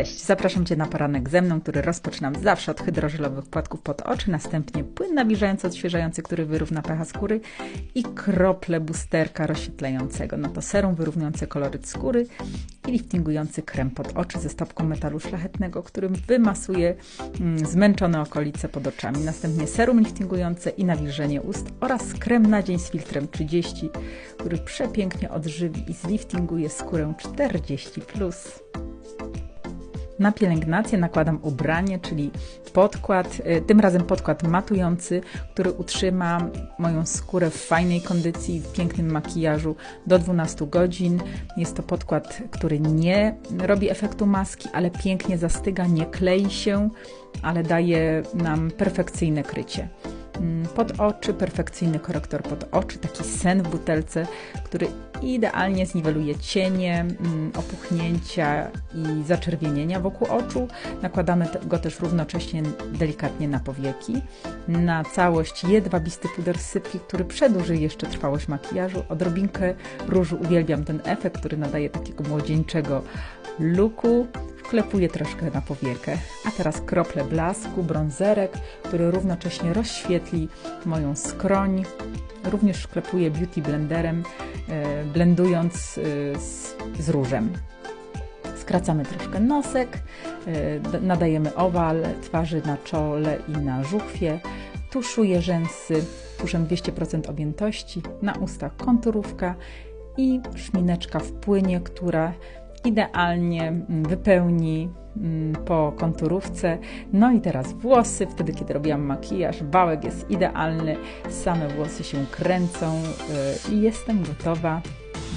Cześć, zapraszam Cię na poranek ze mną, który rozpoczynam zawsze od hydrożelowych płatków pod oczy, następnie płyn nawilżający, odświeżający, który wyrówna pH skóry i krople boosterka rozświetlającego. No to serum wyrównujące koloryt skóry i liftingujący krem pod oczy ze stopką metalu szlachetnego, którym wymasuje mm, zmęczone okolice pod oczami. Następnie serum liftingujące i nawilżenie ust oraz krem na dzień z filtrem 30, który przepięknie odżywi i zliftinguje skórę 40+. Plus. Na pielęgnację nakładam ubranie, czyli podkład, y, tym razem podkład matujący, który utrzyma moją skórę w fajnej kondycji, w pięknym makijażu do 12 godzin. Jest to podkład, który nie robi efektu maski, ale pięknie zastyga, nie klei się, ale daje nam perfekcyjne krycie pod oczy, perfekcyjny korektor pod oczy, taki sen w butelce, który idealnie zniweluje cienie, mm, opuchnięcia i zaczerwienienia wokół oczu. Nakładamy go też równocześnie delikatnie na powieki. Na całość jedwabisty puder sypki, który przedłuży jeszcze trwałość makijażu. Odrobinkę różu uwielbiam ten efekt, który nadaje takiego młodzieńczego looku wklepuję troszkę na powiekę. A teraz krople blasku, brązerek, który równocześnie rozświetli moją skroń. Również wklepuję beauty blenderem, e, blendując e, z, z różem. Skracamy troszkę nosek, e, nadajemy owal twarzy na czole i na żuchwie. Tuszuję rzęsy tuszem 200% objętości, na ustach konturówka i szmineczka w płynie, która idealnie mm, wypełni mm, po konturówce. No i teraz włosy, wtedy kiedy robiłam makijaż, bałek jest idealny, same włosy się kręcą y, i jestem gotowa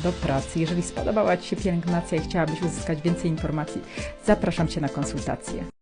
do pracy. Jeżeli spodobała Ci się pielęgnacja i chciałabyś uzyskać więcej informacji, zapraszam Cię na konsultację.